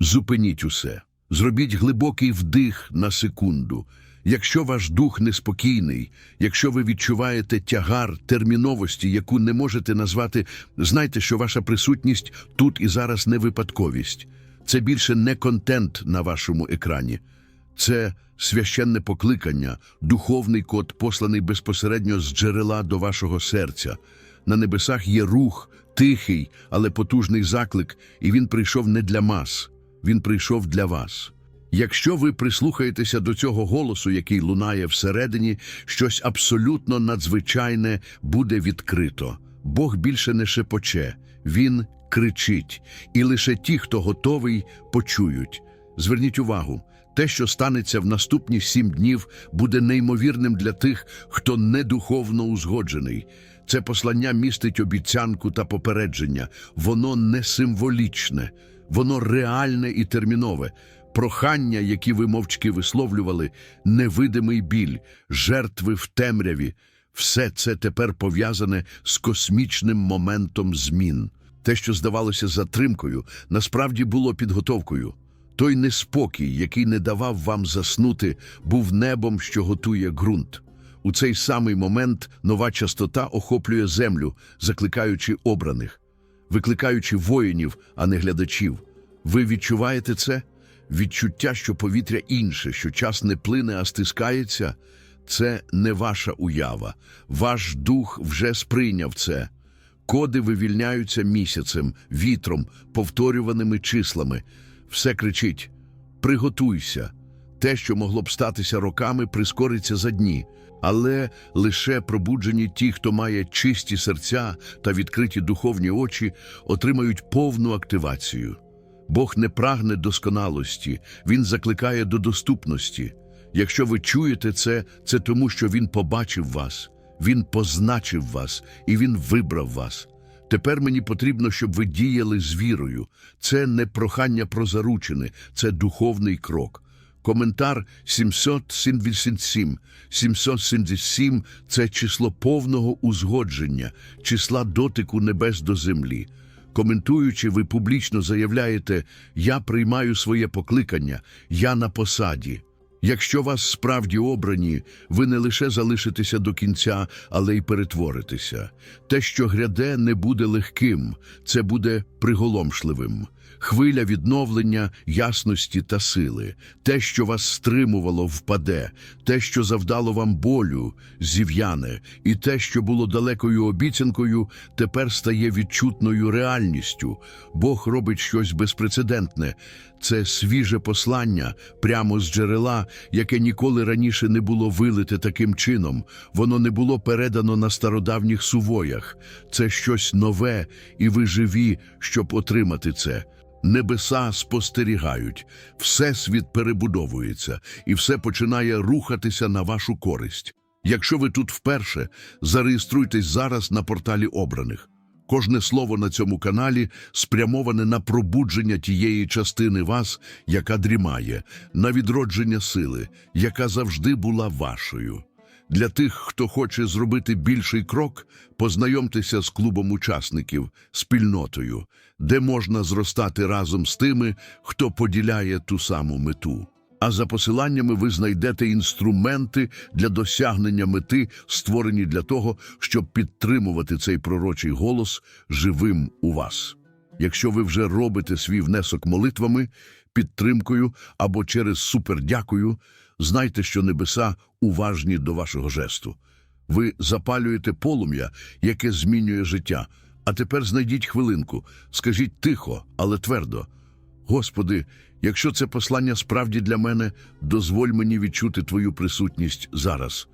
Зупиніть усе. Зробіть глибокий вдих на секунду. Якщо ваш дух неспокійний, якщо ви відчуваєте тягар терміновості, яку не можете назвати, знайте, що ваша присутність тут і зараз не випадковість. Це більше не контент на вашому екрані. Це священне покликання, духовний код, посланий безпосередньо з джерела до вашого серця. На небесах є рух, тихий, але потужний заклик, і він прийшов не для мас, він прийшов для вас. Якщо ви прислухаєтеся до цього голосу, який лунає всередині, щось абсолютно надзвичайне буде відкрито. Бог більше не шепоче, Він кричить, і лише ті, хто готовий, почують. Зверніть увагу, те, що станеться в наступні сім днів, буде неймовірним для тих, хто недуховно узгоджений. Це послання містить обіцянку та попередження. Воно не символічне, воно реальне і термінове. Прохання, які ви мовчки висловлювали, невидимий біль, жертви в темряві. Все це тепер пов'язане з космічним моментом змін. Те, що здавалося затримкою, насправді було підготовкою. Той неспокій, який не давав вам заснути, був небом, що готує ґрунт. У цей самий момент нова частота охоплює землю, закликаючи обраних, викликаючи воїнів, а не глядачів. Ви відчуваєте це? Відчуття, що повітря інше, що час не плине, а стискається це не ваша уява. Ваш дух вже сприйняв це. Коди вивільняються місяцем, вітром, повторюваними числами. Все кричить: приготуйся. Те, що могло б статися роками, прискориться за дні. Але лише пробуджені ті, хто має чисті серця та відкриті духовні очі, отримають повну активацію. Бог не прагне досконалості, Він закликає до доступності. Якщо ви чуєте це, це тому, що Він побачив вас, Він позначив вас і Він вибрав вас. Тепер мені потрібно, щоб ви діяли з вірою. Це не прохання про заручини, це духовний крок. Коментар 777. 777 – це число повного узгодження, числа дотику небес до землі. Коментуючи, ви публічно заявляєте «Я приймаю своє покликання, я на посаді». Якщо вас справді обрані, ви не лише залишитеся до кінця, але й перетворитеся. Те, що гряде, не буде легким, це буде приголомшливим. Хвиля відновлення, ясності та сили, те, що вас стримувало, впаде, те, що завдало вам болю, зів'яне, і те, що було далекою обіцянкою, тепер стає відчутною реальністю. Бог робить щось безпрецедентне. Це свіже послання прямо з джерела, яке ніколи раніше не було вилите таким чином. Воно не було передано на стародавніх сувоях. Це щось нове, і ви живі, щоб отримати це. Небеса спостерігають, всесвіт перебудовується, і все починає рухатися на вашу користь. Якщо ви тут вперше, зареєструйтесь зараз на порталі обраних. Кожне слово на цьому каналі спрямоване на пробудження тієї частини вас, яка дрімає, на відродження сили, яка завжди була вашою. Для тих, хто хоче зробити більший крок, познайомтеся з клубом учасників, спільнотою, де можна зростати разом з тими, хто поділяє ту саму мету. А за посиланнями ви знайдете інструменти для досягнення мети, створені для того, щоб підтримувати цей пророчий голос живим у вас. Якщо ви вже робите свій внесок молитвами, підтримкою або через супердякую, знайте, що небеса уважні до вашого жесту. Ви запалюєте полум'я, яке змінює життя. А тепер знайдіть хвилинку, скажіть тихо, але твердо. Господи, якщо це послання справді для мене, дозволь мені відчути Твою присутність зараз.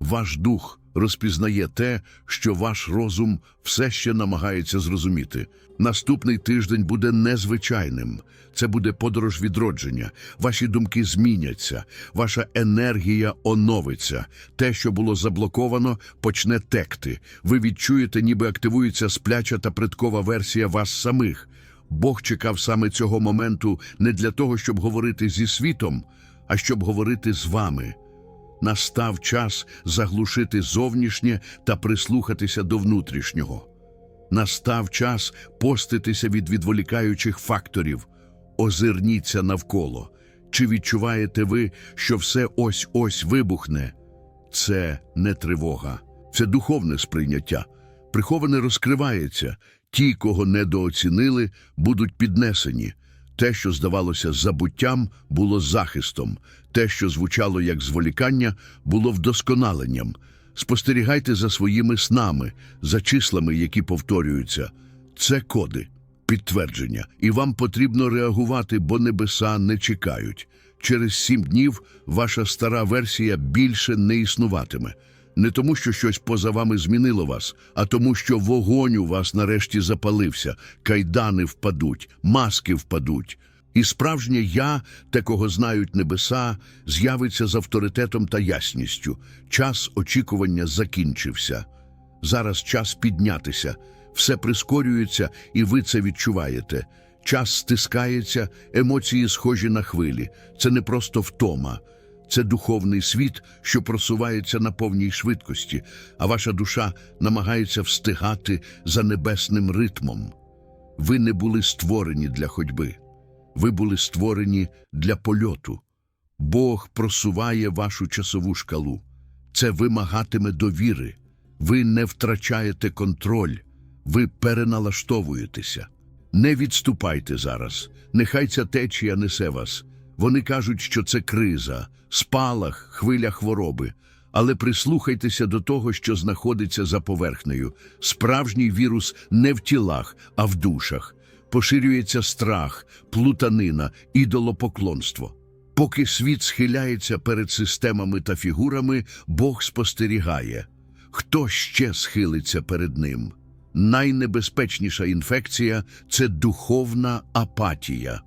Ваш дух розпізнає те, що ваш розум все ще намагається зрозуміти. Наступний тиждень буде незвичайним. Це буде подорож відродження. Ваші думки зміняться, ваша енергія оновиться. Те, що було заблоковано, почне текти. Ви відчуєте, ніби активується спляча та предкова версія вас самих. Бог чекав саме цього моменту не для того, щоб говорити зі світом, а щоб говорити з вами. Настав час заглушити зовнішнє та прислухатися до внутрішнього. Настав час поститися від відволікаючих факторів. Озирніться навколо. Чи відчуваєте ви, що все ось-ось вибухне? Це не тривога, це духовне сприйняття. Приховане розкривається. Ті, кого недооцінили, будуть піднесені. Те, що здавалося забуттям, було захистом. Те, що звучало як зволікання, було вдосконаленням. Спостерігайте за своїми снами, за числами, які повторюються. Це коди, підтвердження, і вам потрібно реагувати, бо небеса не чекають. Через сім днів ваша стара версія більше не існуватиме. Не тому, що щось поза вами змінило вас, а тому, що вогонь у вас нарешті запалився, кайдани впадуть, маски впадуть. І справжнє я, те, кого знають небеса, з'явиться з авторитетом та ясністю. Час очікування закінчився. Зараз час піднятися. Все прискорюється, і ви це відчуваєте. Час стискається, емоції схожі на хвилі. Це не просто втома. Це духовний світ, що просувається на повній швидкості, а ваша душа намагається встигати за небесним ритмом. Ви не були створені для ходьби. Ви були створені для польоту. Бог просуває вашу часову шкалу. Це вимагатиме довіри. Ви не втрачаєте контроль, ви переналаштовуєтеся. Не відступайте зараз. Нехай ця течія несе вас. Вони кажуть, що це криза, спалах, хвиля хвороби. Але прислухайтеся до того, що знаходиться за поверхнею. Справжній вірус не в тілах, а в душах. Поширюється страх, плутанина, ідолопоклонство. Поки світ схиляється перед системами та фігурами, Бог спостерігає. Хто ще схилиться перед ним? Найнебезпечніша інфекція це духовна апатія.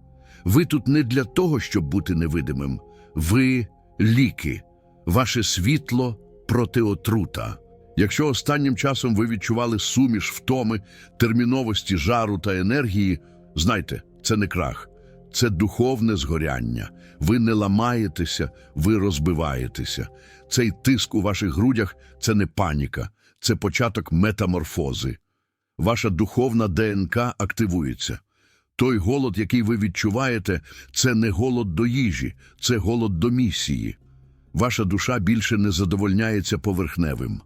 Ви тут не для того, щоб бути невидимим. Ви ліки, ваше світло проти отрута. Якщо останнім часом ви відчували суміш втоми, терміновості жару та енергії, знайте, це не крах, це духовне згоряння. Ви не ламаєтеся, ви розбиваєтеся. Цей тиск у ваших грудях це не паніка, це початок метаморфози. Ваша духовна ДНК активується. Той голод, який ви відчуваєте, це не голод до їжі, це голод до місії. Ваша душа більше не задовольняється поверхневим.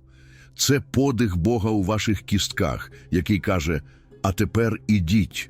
Це подих Бога у ваших кістках, який каже: А тепер ідіть.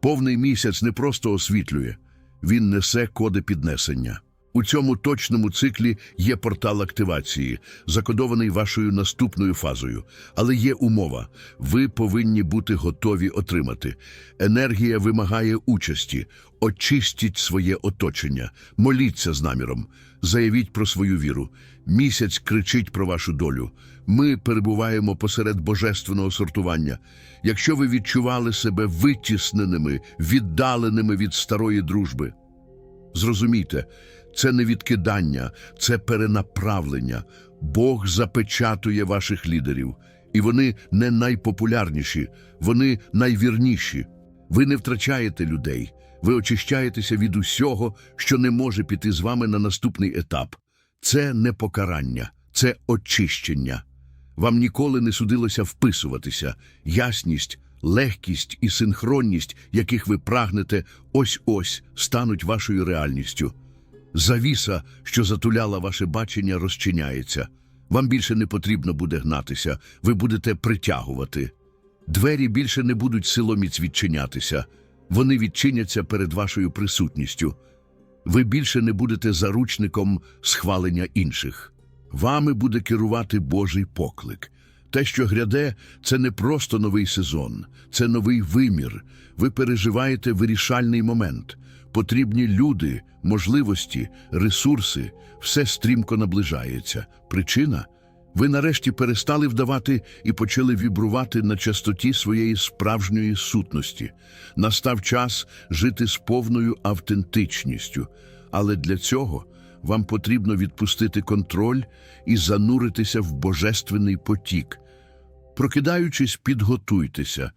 Повний місяць не просто освітлює, він несе коди піднесення. У цьому точному циклі є портал активації, закодований вашою наступною фазою. Але є умова: ви повинні бути готові отримати. Енергія вимагає участі. Очистіть своє оточення, моліться з наміром, заявіть про свою віру. Місяць кричить про вашу долю. Ми перебуваємо посеред божественного сортування. Якщо ви відчували себе витісненими, віддаленими від старої дружби, Зрозумійте, це не відкидання, це перенаправлення. Бог запечатує ваших лідерів, і вони не найпопулярніші, вони найвірніші. Ви не втрачаєте людей, ви очищаєтеся від усього, що не може піти з вами на наступний етап. Це не покарання, це очищення. Вам ніколи не судилося вписуватися. Ясність, легкість і синхронність, яких ви прагнете, ось-ось стануть вашою реальністю. Завіса, що затуляла ваше бачення, розчиняється. Вам більше не потрібно буде гнатися, ви будете притягувати. Двері більше не будуть силоміць відчинятися, вони відчиняться перед вашою присутністю. Ви більше не будете заручником схвалення інших. Вами буде керувати Божий поклик. Те, що гряде, це не просто новий сезон, це новий вимір. Ви переживаєте вирішальний момент. Потрібні люди, можливості, ресурси, все стрімко наближається. Причина ви нарешті перестали вдавати і почали вібрувати на частоті своєї справжньої сутності. Настав час жити з повною автентичністю. Але для цього вам потрібно відпустити контроль і зануритися в божественний потік. Прокидаючись, підготуйтеся.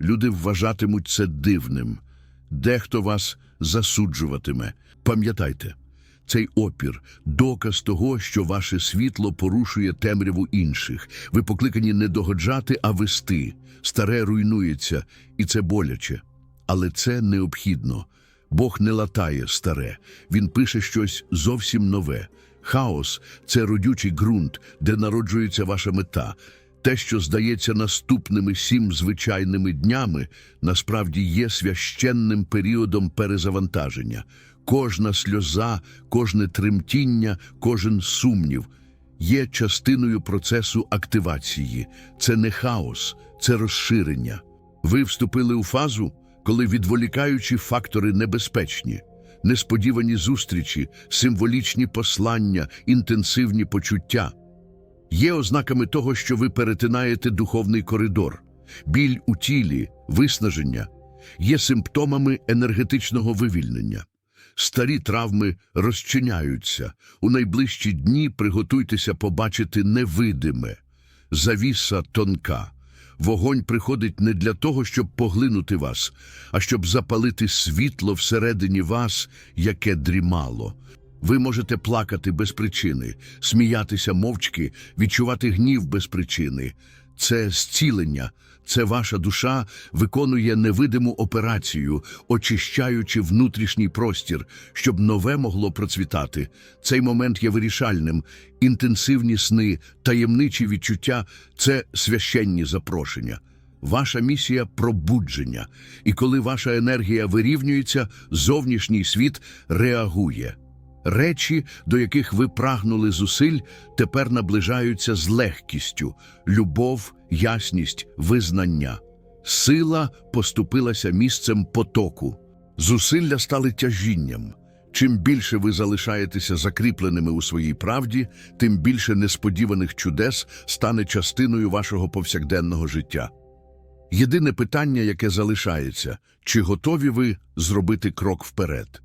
Люди вважатимуть це дивним. Дехто вас засуджуватиме. Пам'ятайте, цей опір доказ того, що ваше світло порушує темряву інших. Ви покликані не догоджати, а вести. Старе руйнується, і це боляче. Але це необхідно. Бог не латає старе, він пише щось зовсім нове. Хаос це родючий ґрунт, де народжується ваша мета. Те, що здається наступними сім звичайними днями, насправді є священним періодом перезавантаження. Кожна сльоза, кожне тремтіння, кожен сумнів є частиною процесу активації. Це не хаос, це розширення. Ви вступили у фазу, коли відволікаючі фактори небезпечні, несподівані зустрічі, символічні послання, інтенсивні почуття. Є ознаками того, що ви перетинаєте духовний коридор, біль у тілі, виснаження, є симптомами енергетичного вивільнення. Старі травми розчиняються. У найближчі дні приготуйтеся побачити невидиме. Завіса тонка. Вогонь приходить не для того, щоб поглинути вас, а щоб запалити світло всередині вас, яке дрімало. Ви можете плакати без причини, сміятися мовчки, відчувати гнів без причини. Це зцілення, це ваша душа виконує невидиму операцію, очищаючи внутрішній простір, щоб нове могло процвітати. Цей момент є вирішальним. Інтенсивні сни, таємничі відчуття це священні запрошення. Ваша місія пробудження, і коли ваша енергія вирівнюється, зовнішній світ реагує. Речі, до яких ви прагнули зусиль, тепер наближаються з легкістю любов, ясність, визнання. Сила поступилася місцем потоку. Зусилля стали тяжінням. Чим більше ви залишаєтеся закріпленими у своїй правді, тим більше несподіваних чудес стане частиною вашого повсякденного життя. Єдине питання, яке залишається, чи готові ви зробити крок вперед?